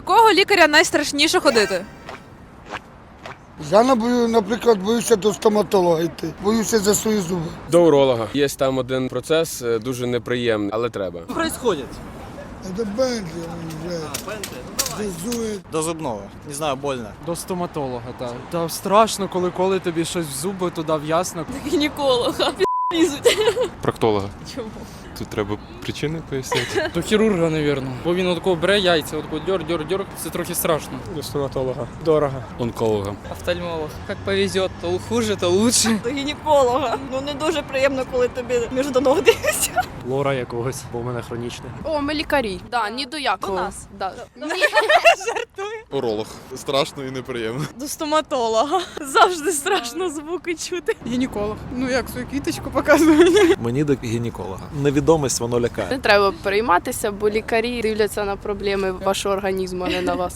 якого лікаря найстрашніше ходити? Я наприклад, боюся до стоматолога йти. Боюся за свої зуби. До уролога. Є там один процес е, дуже неприємний, але треба. происходит? Це Бентлі вже. Газує. До зубного. Не знаю, больно. До стоматолога, так. Та страшно, коли коли тобі щось в зуби туди в'ясно. Гінеколога. Проктолога. Чому? Тут треба причини пояснити. До хірурга, напевно. Бо він отако бере яйця, отако дьор, дьор, дьор. Це трохи страшно. До стоматолога. Дорого. Онколога. Офтальмолог. Як повезет, то хуже, то лучше. До гінеколога. Ну не дуже приємно, коли тобі між до ног дивишся. лора якогось, бо в мене хронічне. О, ми лікарі. Да, ні до якого. У нас. Да. Уролог. Страшно і неприємно. До стоматолога. Завжди страшно звуки чути. Гінеколог. Ну як свою квіточку показує. Мені до гінеколога. Невідомість воно лякає. Не треба перейматися, бо лікарі дивляться на проблеми вашого організму, а не на вас.